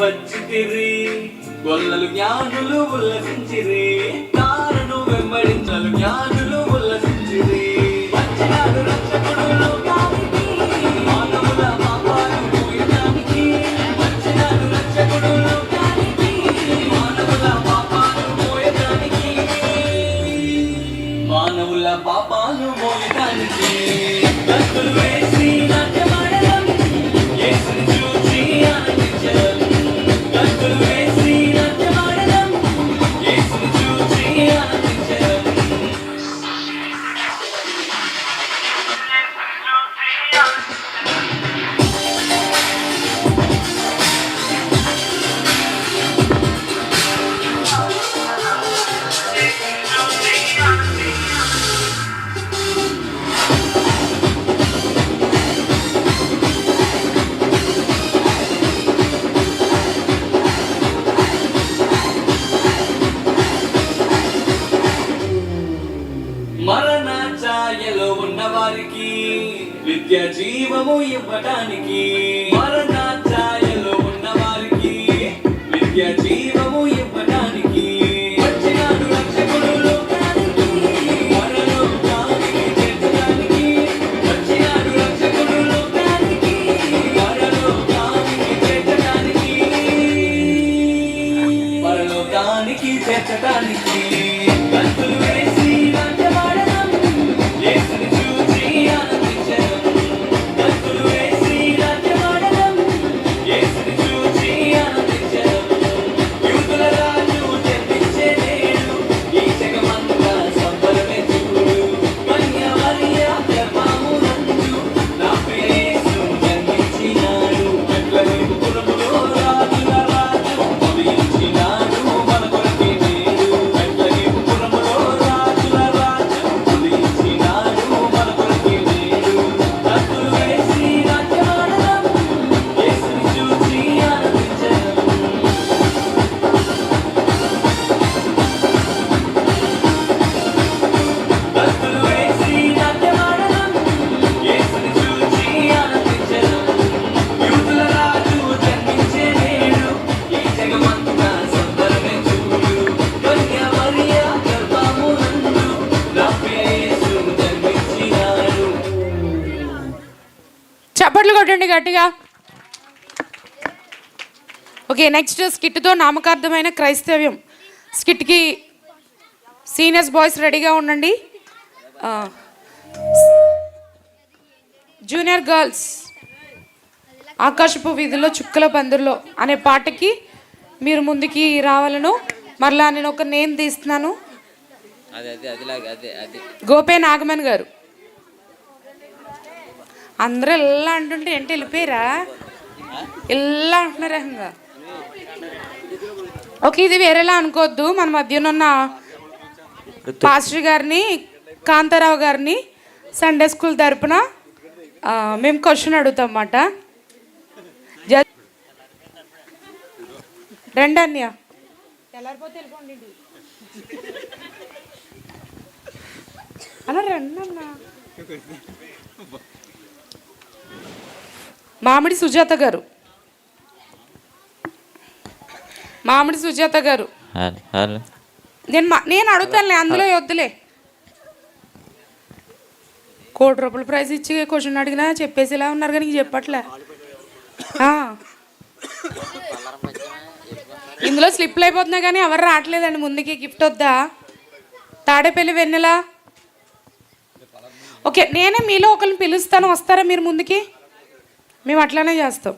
వచ్చితిరి. గొల్లలు జ్ఞానులు ఉల్లసించిరి. తారను వెంబడించలు జ్ఞానులు జీవము కొట్టండి గట్టిగా. ఓకే నెక్స్ట్ స్కిట్తో నామకార్థమైన క్రైస్తవ్యం. స్కిట్కి సీనియర్స్ బాయ్స్ రెడీగా ఉండండి. జూనియర్ గర్ల్స్ ఆకాశపు వీధిలో చుక్కల పందిరిలో అనే పాటకి మీరు ముందుకి రావాలను. మరలా నేను ఒక నేమ్ తీస్తున్నాను. గోపే నాగమన్ గారు. అందరూ ఇలా అంటుంటే ఏంటి వెళ్ళిపోయారా? ఇలా అంటున్నారు ఏకంగా ఓకే ఇది వేరేలా అనుకోవద్దు. మన మధ్యన ఉన్న పాస్టర్ గారిని కాంతారావు గారిని సండే స్కూల్ తరపున మేము క్వశ్చన్ అడుగుతాం అన్నమాట. జ రండి అన్నయ్య. తెల్లారిపోతే వెళ్ళిపోండి రండి అన్న. మామిడి సుజాత గారు. మామిడి సుజాత గారు. నేను నేను అడుగుతానులే అందులో వద్దులే. కోటి రూపాయల ప్రైజ్ ఇచ్చి క్వశ్చన్ అడిగినా చెప్పేసి ఇలా ఉన్నారు కానీ చెప్పట్లే. ఇందులో స్లిప్లు అయిపోతున్నాయి కానీ ఎవరు రావట్లేదండి ముందుకి గిఫ్ట్ వద్దా? తాడేపల్లి వెన్నెలా. ఓకే నేనే మీలో ఒకరిని పిలుస్తాను వస్తారా మీరు ముందుకి? మేము అట్లానే చేస్తాం.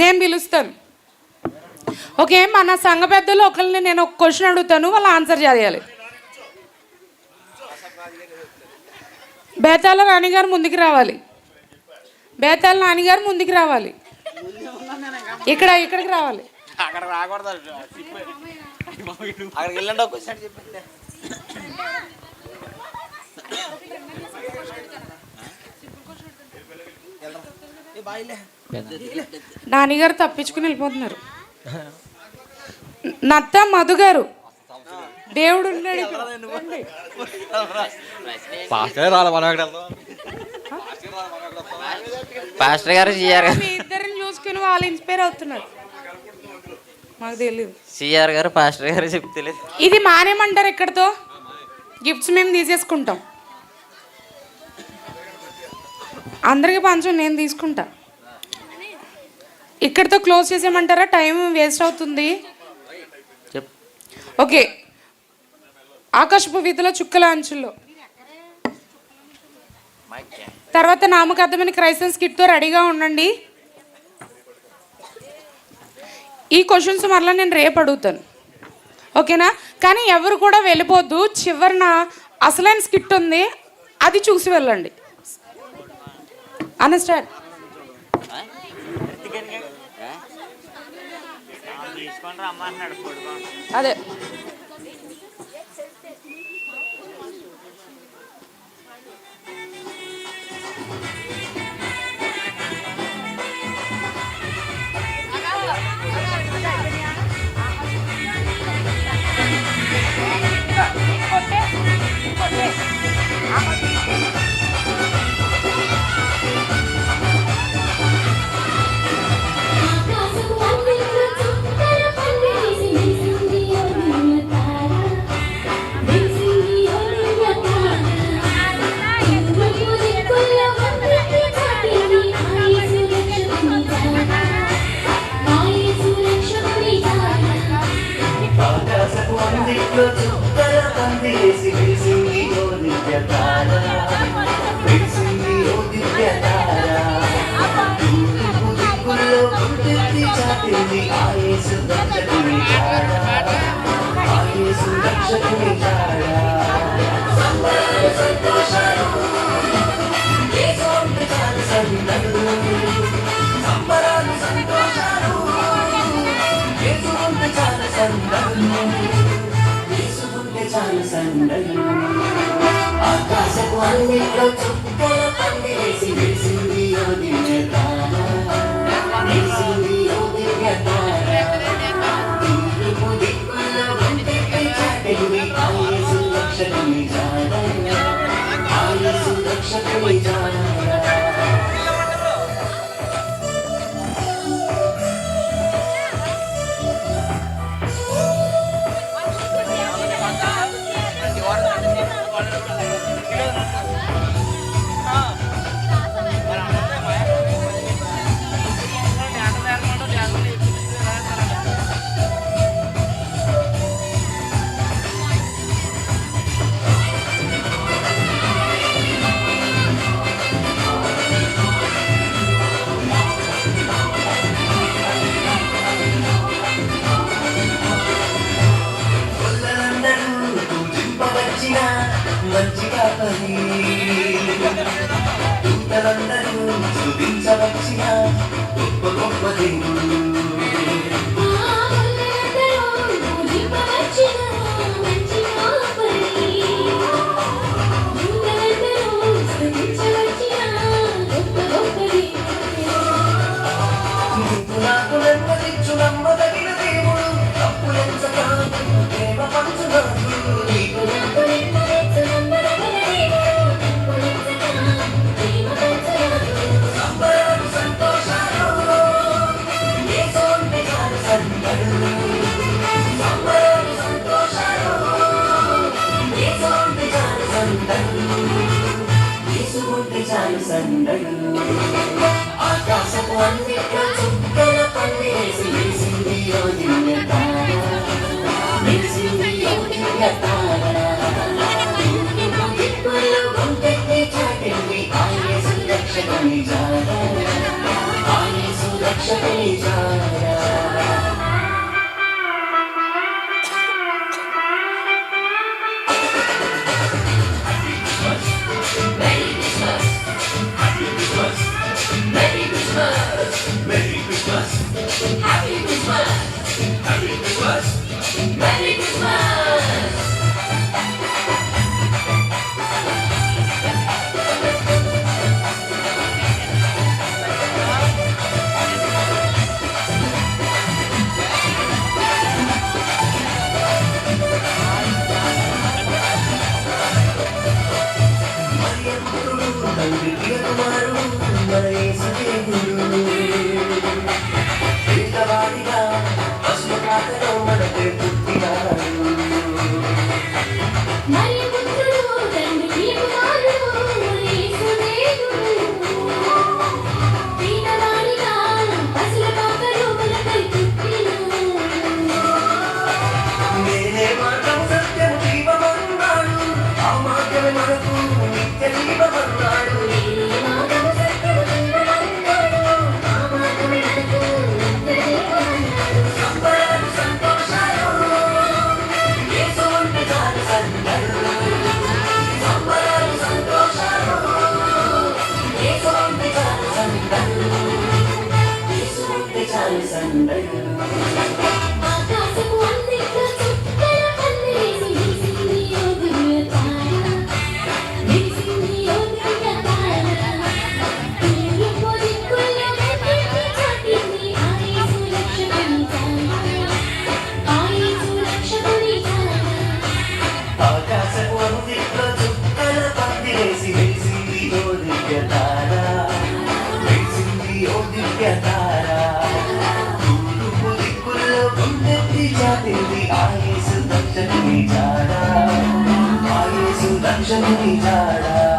నేను పిలుస్తాను. ఓకే మన సంఘ పెద్దలు ఒకరిని నేను ఒక క్వశ్చన్ అడుగుతాను వాళ్ళు ఆన్సర్ చేయాలి. బేతాల నాన్నగారు ముందుకు రావాలి. బేతాల నాన్నగారు ముందుకు రావాలి. ఇక్కడ ఇక్కడికి రావాలి. అక్కడ రాకూడదు. అక్కడికి వెళ్ళండి ఒక క్వశ్చన్ చెప్పింది నాన్నగారు తప్పించుకుని వెళ్ళిపోతున్నారు. నత్త మధు గారు దేవుడు. పాస్టర్ గారు మీ ఇద్దరిని చూసుకుని వాళ్ళు ఇన్స్పైర్ అవుతున్నారు. మాకు తెలియదు సిఆర్ గారు పాస్టర్ గారు చెప్తలేదు. ఇది మానేమంటారు ఎక్కడితో గిఫ్ట్స్ మేము తీసేసుకుంటాం. అందరికి పంచం నేను తీసుకుంటా. ఇక్కడితో క్లోజ్ చేసేయమంటారా? టైం వేస్ట్ అవుతుంది. ఓకే. ఆకాశపు వీధిలో చుక్కల అంచుల్లో తర్వాత నామకర్థమైన క్రైస్తన్స్ కిట్తో రెడీగా ఉండండి. ఈ క్వశ్చన్స్ మరలా నేను రేపు అడుగుతాను. ఓకేనా? కానీ ఎవరు కూడా వెళ్ళిపోద్దు. చివరిన అసలైన స్కిట్ ఉంది. అది చూసి వెళ్ళండి. అన్న స్టార్ట్ అదే. అందిట్లో చుక్కల ఓ దివ్య తార ఓ దివ్య తార దిక్కుల్లో చాటింది రక్షకుని జాడ ఆయేసు రక్షకుని జాడ ఆకాశపు అన్నిట్లో చుక్కల పందిరేసి సందడు ఆకాశపు అన్నిట్లో చుక్కల పందిరేసి వెలిసింది ఓ తార వెలిసింది ఓ తార దిక్కుల్లో చాటింది రక్షకుని జాడ I don't wanna do it. 是你的人。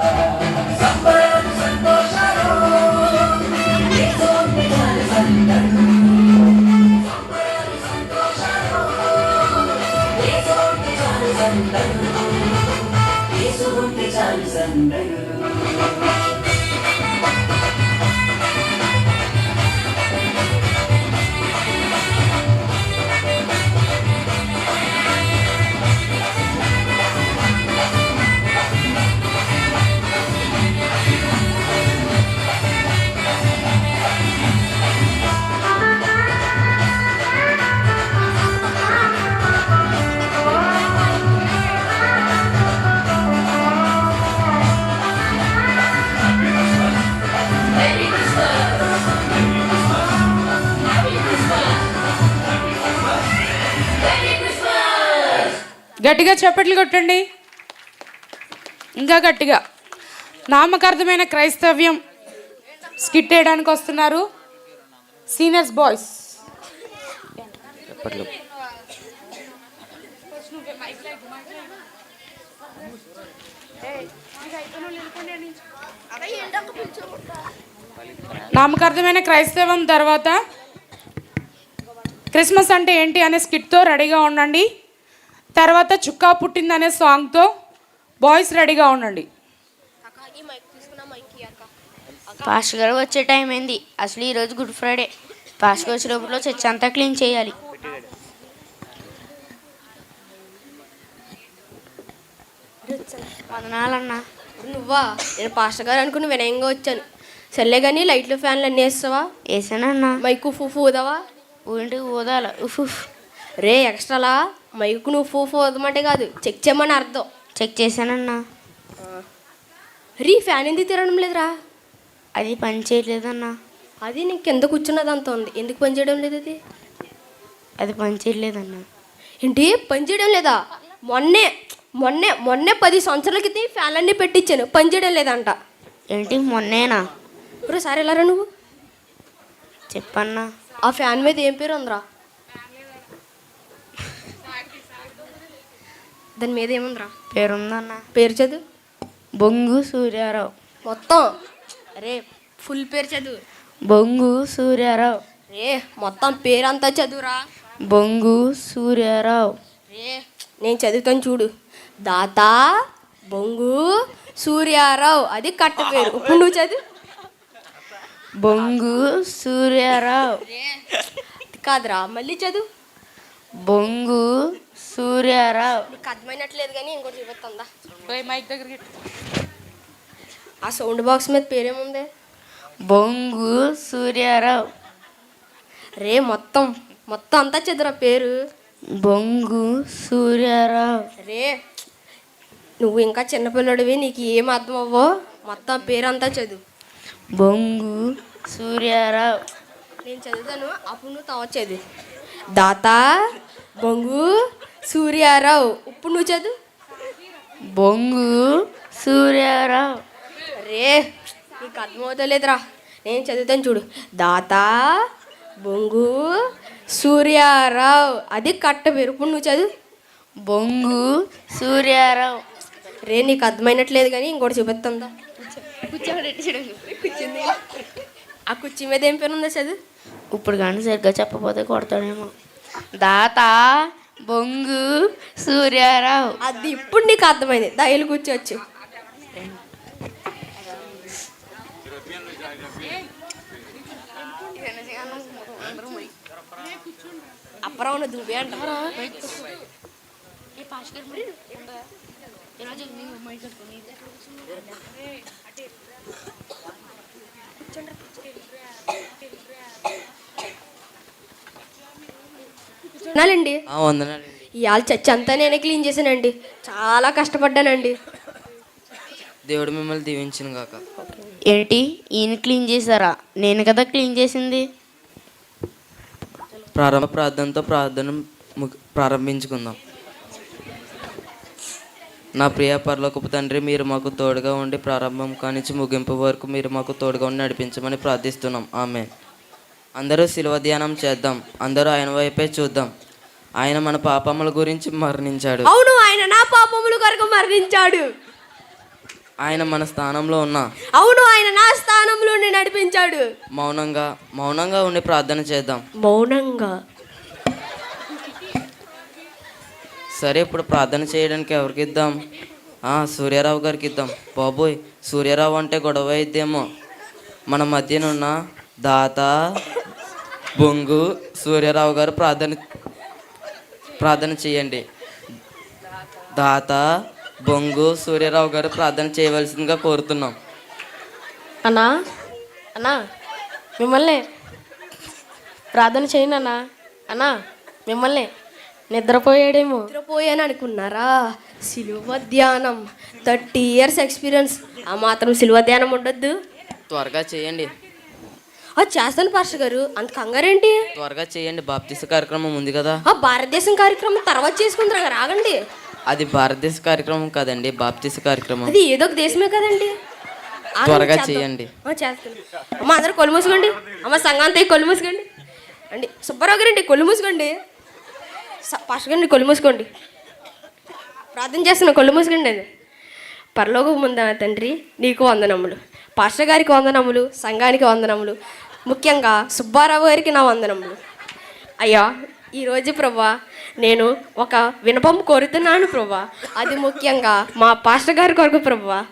గట్టిగా చప్పట్లు కొట్టండి. ఇంకా గట్టిగా. నామకార్థమైన క్రైస్తవ్యం స్కిట్ వేయడానికి వస్తున్నారు. Seniors boys. నామకార్థమైన క్రైస్తవం తర్వాత క్రిస్మస్ అంటే ఏంటి అనే స్కిట్తో రెడీగా ఉండండి. తర్వాత చుక్కా పుట్టింది అనే సాంగ్తో బాయ్స్ రెడీగా ఉండండి. పాస్టర్ గారు వచ్చే టైం అయింది. అసలు ఈరోజు గుడ్ ఫ్రైడే. పాస్టర్ గారు వచ్చే లోపల చర్చ్ అంతా క్లీన్ చేయాలి. వందనాలన్నా. నువ్వా? నేను పాస్టర్ గారు అనుకుని వినయంగా వచ్చాను. సర్లే కానీ లైట్లు ఫ్యాన్లు అన్నీ వేస్తావా? వేసానన్నా. మైకు ఫూఫు ఊదావా ఊంటి ఊదాల. ఉఫ్. రే ఎక్స్ట్రాలా? మైకు నువ్వు ఫూఫు ఊదమంటే కాదు. చెక్ చేయమని అర్థం. చెక్ చేశానన్నా. రీ ఫ్యాన్ ఎందుకు తిరగడం లేదురా? అది పని చేయట్లేదన్నా. అది నీకు కింద కూర్చున్నది అంత ఉంది? ఎందుకు పని చేయడం లేదు అది? అది పని చేయట్లేదన్నా. ఏంటి? పని చేయడం లేదా? మొన్నే మొన్నే మొన్నే పది సంవత్సరాల క్రితం ఈ ఫ్యాన్లన్నీ పెట్టించాను పని చేయడం లేదంట. ఏంటి? మొన్నేనా? ఒకసారి వెళ్ళారా నువ్వు? చెప్పన్నా. ఆ ఫ్యాన్ మీద ఏం పేరు ఉందిరా? దాని మీద ఏముందిరా? పేరుందన్నా. పేరు చదువు? బొంగు సూర్యారావు. మొత్తం? రే ఫుల్ పేరు చదువు. బొంగు సూర్యారావు. రే మొత్తం పేరంతా చదువురా. బొంగు సూర్యారావు. రే నేను చదువుతాను చూడు. దాత బొంగు సూర్యారావు. అది కట్ట పేరు. ఇప్పుడు నువ్వు చదువు. బొంగు సూర్యారావు. కాదురా మళ్ళీ చదువు. బొంగు సూర్యారావు. నీకు అర్థమైనట్లేదు కానీ ఇంకోటి చూపిస్తుందా మైక్ దగ్గరికి ఆ సౌండ్ బాక్స్ మీద పేరేముంది? బొంగు సూర్యారావు. రే మొత్తం మొత్తం అంతా చదువురా పేరు. బొంగు సూర్యారావు. రే నువ్వు ఇంకా చిన్నపిల్లడివి నీకు ఏం అర్థం అవ్వో మొత్తం పేరంతా చదువు. బొంగు సూర్యారావు. నేను చదువుతాను అప్పుడు నువ్వు తవ చదువు. దాత బొంగు సూర్యారావు. ఇప్పుడు నువ్వు చదువు. బొంగు సూర్యారావు. రే నీకు అర్థమవుతలేదురా. నేను చదువుతాను చూడు. దాత బొంగు సూర్యారావు. అది కట్ట పేరు. ఇప్పుడు నువ్వు చదువు. బొంగు సూర్యారావు. రే నీకు అర్థమైనట్లేదు కానీ ఇంకోటి చూపిస్తుందా ఆ కుర్చీ మీద ఏం పేరు ఉందా చదువు. ఇప్పుడు కానీ సరిగ్గా చెప్పకపోతే కొడతాడేమో. దాత బొంగు సూర్యారావు. అది ఇప్పుడు నీకు అర్థమైంది. దయలు కూర్చోవచ్చు. అప్పరావు దువ్వే అంటారా నాలండి ఆ, వందనాలండి ఇవాళ చచ్చి అంతా నేనే క్లీన్ చేశానండి. చాలా కష్టపడ్డానండి. దేవుడు మిమ్మల్ని దీవించిన గాక. ఏంటి? ఈయన క్లీన్ చేశారా? నేను కదా క్లీన్ చేసింది. ప్రారంభ ప్రార్థనతో ప్రార్థన ప్రారంభించుకుందాం. నా ప్రియ పరలోకపు తండ్రి మీరు మాకు తోడుగా ఉండి ప్రారంభం కానించి ముగింపు వరకు మీరు మాకు తోడుగా ఉండి నడిపించమని ప్రార్థిస్తున్నాం. ఆమె అందరూ శిలువ ధ్యానం చేద్దాం. అందరూ ఆయన వైపే చూద్దాం. ఆయన మన పాపముల గురించి మరణించాడు. అవును ఆయన నా పాపములు కొరకు మరణించాడు. ఆయన మన స్థానంలో ఉన్న. అవును ఆయన నా స్థానంలో నడిపించాడు. మౌనంగా మౌనంగా ఉండి ప్రార్థన చేద్దాం. మౌనంగా. సరే ఇప్పుడు ప్రార్థన చేయడానికి ఎవరికి ఇద్దాం? ఆ, సూర్యారావు గారికి ఇద్దాం. బాబోయ్ సూర్యారావు అంటే గొడవ అయిద్దేమో. మన మధ్యనున్న దాత బొంగు సూర్యారావు గారు ప్రార్థన ప్రార్థన చేయండి. దాత బొంగు సూర్యారావు గారు ప్రార్థన చేయవలసిందిగా కోరుతున్నాం. అన్నా అన్నా మిమ్మల్ని ప్రార్థన చేయండి అన్నా. అన్నా మిమ్మల్ని నిద్రపోయాడేమో. నిద్రపోయాను అనుకున్నారా? సిలువ ధ్యానం థర్టీ ఇయర్స్ ఎక్స్పీరియన్స్ ఆ మాత్రం సిలువ ధ్యానం ఉండొద్దు. త్వరగా చేయండి. అది చేస్తాను పాస్టర్ గారు. అంత కంగారేంటి? త్వరగా చేయండి బాప్తిస కార్యక్రమం ఉంది కదా. ఆ భారతదేశం కార్యక్రమం తర్వాత చేసుకుంటారు రాగండి. అది భారతదేశ కార్యక్రమం కాదండి బాప్తిస కార్యక్రమం. అది ఏదో ఒక దేశమే కదండి. త్వరగా. చేయండి. చేస్తాను. అమ్మ అందరు కొలు మూసుకోండి. అమ్మ సంఘాంతా కొలు మూసుకోండి. అండి సుబ్బారావు గారండి కొలు మూసుకోండి. పాస్టర్ గారిని కొలు మూసుకోండి. ప్రార్థన చేస్తున్నా కొళ్ళు మూసుకోండి అది పరలోక ముందా తండ్రి? నీకు వందనములు. పాస్టర్ గారికి వందనములు సంఘానికి వందనములు ముఖ్యంగా సుబ్బారావు గారికి నా వందనములు. అయ్యా ఈరోజు ప్రభా నేను ఒక వినపం కోరుతున్నాను ప్రభా. అది ముఖ్యంగా మా పాస్టర్ గారి కొరకు ప్రభా.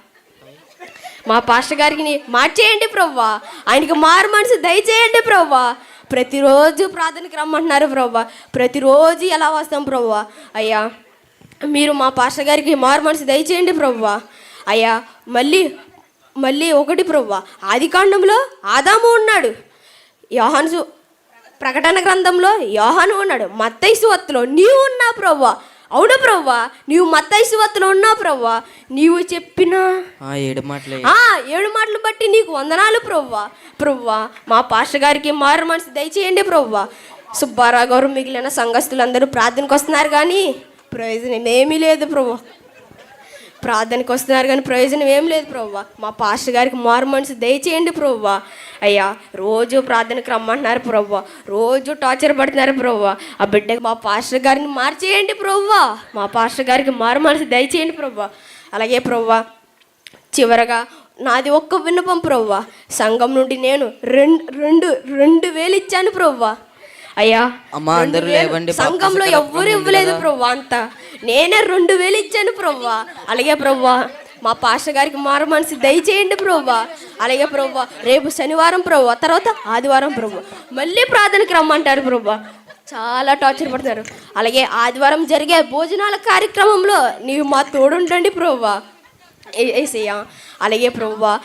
మా పాస్టర్ గారికి మార్చేయండి ప్రభా. ఆయనకి మారు మనసు దయచేయండి ప్రభా. ప్రతిరోజు ప్రార్థనకి రమ్మంటున్నారు ప్రభా. ప్రతిరోజు ఎలా వస్తాం ప్రభా? అయ్యా మీరు మా పాస్టర్ గారికి మారు మనసు దయచేయండి ప్రభా. అయ్యా మళ్ళీ మళ్ళీ ఒకటి ప్రవ్వా. ఆది కాండంలో ఆదాము ఉన్నాడు. యోహాను ప్రకటన గ్రంథంలో యోహాను ఉన్నాడు. మత్తయి సువత్తులో నీవు ఉన్నా ప్రవ్వా. అవును ప్రవ్వా? నీవు మత్తయి సువత్తులో ఉన్నావు ప్రవ్వా? నీవు చెప్పిన ఏడు మాటలే. ఆ ఏడు మాటలు బట్టి నీకు వందనాలు ప్రవ్వా. ప్రవ్వా మా పాస్టర్ గారికి మారు మనసు దయచేయండి ప్రవ్వా. సుబ్బారావు గారు మిగిలిన సంఘస్థులందరూ ప్రార్థనకు వస్తున్నారు కానీ ప్రయోజనం ఏమీ లేదు ప్రవ్వా. ప్రార్థనకు వస్తున్నారు కానీ ప్రయోజనం ఏం లేదు ప్రవ్వా. మా పాస్టర్ గారికి మారు మనసు దయచేయండి ప్రవ్వా. అయ్యా రోజు ప్రార్థనకు రమ్మంటున్నారు ప్రవ్వా. రోజు టార్చర్ పడుతున్నారు ప్రవ్వా. ఆ బిడ్డకి మా పాస్టర్ గారిని మార్చేయండి ప్రవ్వా. మా పాస్టర్ గారికి మారు మనసు దయచేయండి ప్రవ్వా. అలాగే ప్రవ్వా చివరగా నాది ఒక్క విన్నపం ప్రవ్వా. సంఘం నుండి నేను రెండు రెండు రెండు వేలు ఇచ్చాను ప్రవ్వా. అయ్యా సంఘంలో ఎవ్వరు ఇవ్వలేదు. ప్రవ్వా అంతా. నేనే రెండు వేలు ఇచ్చాను ప్రవ్వా. అలాగే ప్రవ్వా మా పాష గారికి మారు మనసు దయచేయండి ప్రవ్వా. అలాగే ప్రవ్వా రేపు శనివారం ప్రవ్వా తర్వాత ఆదివారం ప్రవ్వా. మళ్ళీ ప్రార్థనకి రమ్మంటారు ప్రవ్వా. చాలా టార్చర్ పడతారు. అలాగే ఆదివారం జరిగే భోజనాల కార్యక్రమంలో నీవు మా తోడుండండి ప్రవ్వా. ఏసయ్యా అలాగే ప్రవ్వా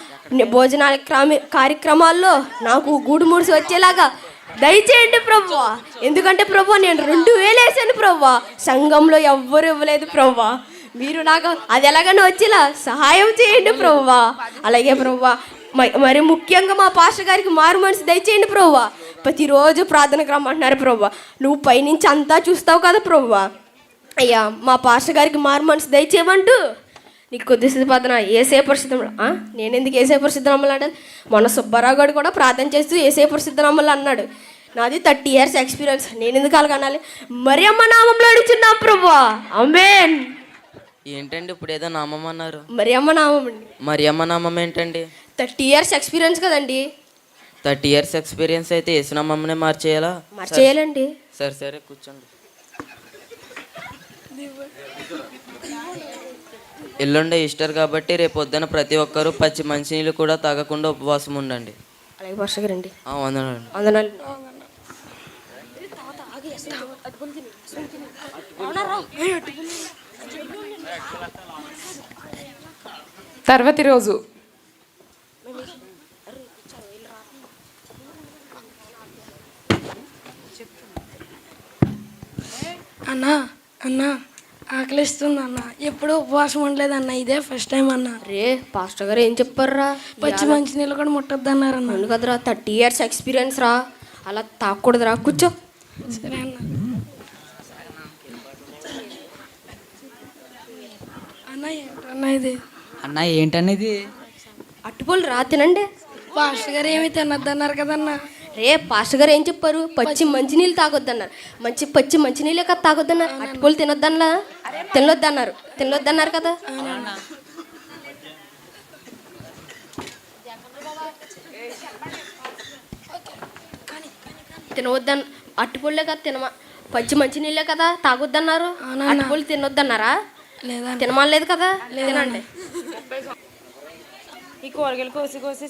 భోజనాల క్రమ కార్యక్రమాల్లో నాకు గూడు ముడిసి వచ్చేలాగా దయచేయండి ప్రభువా. ఎందుకంటే ప్రభు నేను రెండు వేలు వేసాను ప్రభువా. సంఘంలో ఎవ్వరు ఇవ్వలేదు ప్రభువా. మీరు నాకు అది ఎలాగైనా వచ్చేలా సహాయం చేయండి ప్రభువా. అలాగే ప్రభువా మ- మరి ముఖ్యంగా మా పాష గారికి మారు మనసు దయచేయండి ప్రభువా. ప్రతిరోజు ప్రార్థనకు రమ్మంటున్నారు ప్రభువా. నువ్వు పైనుంచి అంతా చూస్తావు కదా ప్రభువా. అయ్యా మా పాష గారికి మారు మనసు దయచేయమంటూ నీకు కొద్దిసేపు పదన ఏసే పరిశుద్ధం నేను ఎందుకు ఏసే పరిశుద్ధం అమ్మలు అంటే మొన్న సుబ్బారావు గారు కూడా ప్రార్థన చేస్తూ ఏసే పరిశుద్ధం అమ్మలు అన్నాడు. నాది థర్టీ ఇయర్స్ ఎక్స్పీరియన్స్. నేను ఎందుకు అలాగనాలి మరి అమ్మ నామంలో అడుగుతున్నా ప్రభా అమేన్ ఏంటండి ఇప్పుడు ఏదో నామం అన్నారు? మరి అమ్మ నామం అండి. మరి అమ్మ నామం ఏంటండి? థర్టీ ఇయర్స్ ఎక్స్పీరియన్స్ కదండి. థర్టీ ఇయర్స్ ఎక్స్పీరియన్స్ అయితే యేసునామమ్మనే మార్చేయాలా? మరి చేయాలండి సరే సరే కూర్చోండి. ఎల్లుండే ఈస్టర్ కాబట్టి రేపు పొద్దున ప్రతి ఒక్కరూ పచ్చి మంచినీళ్ళు కూడా తాగకుండా ఉపవాసం ఉండండి. అలాగే వర్ష గారండి ఆ, వందనాలు. వందనాలు. తర్వాతి రోజు. అన్నా అన్నా. ఆకలిస్తుంది అన్న ఎప్పుడూ ఉపవాసం ఉండలేదన్న ఇదే ఫస్ట్ టైం అన్న. రే పాస్టర్ గారు ఏం చెప్పారురా? పచ్చి మంచి నీళ్ళు కూడా ముట్టద్దు అన్నారన్న అవును కదరా థర్టీ ఇయర్స్ ఎక్స్పీరియన్స్ రా. అలా తాకూడదురా. కూర్చో. సరే అన్న. అన్న ఏంటన్నా ఇది? అన్న ఏంటనేది అట్టుపోలు రా తినండి. పాస్టర్ గారు ఏమి తినద్దు అన్నారు కదన్నా. రే పాస్టర్ గారు ఏం చెప్పారు? పచ్చి మంచినీళ్ళు తాగొద్దన్నారు. మంచి పచ్చి మంచినీళ్ళే కదా తాగొద్దన్నారు అట్టుపోలు తినొద్దన్నా తినొద్దన్నారు. తినొద్దన్నారు కదా? తినవద్దన్ అట్టుపొళ్ళే కదా తినమా పచ్చి మంచినీళ్ళే కదా తాగొద్దన్నారు. అట్టుపొళ్ళు తినొద్దన్నారా? లేదా తినమలేదు కదా? తినండి. ఈ కూరగాయలు కోసి కోసి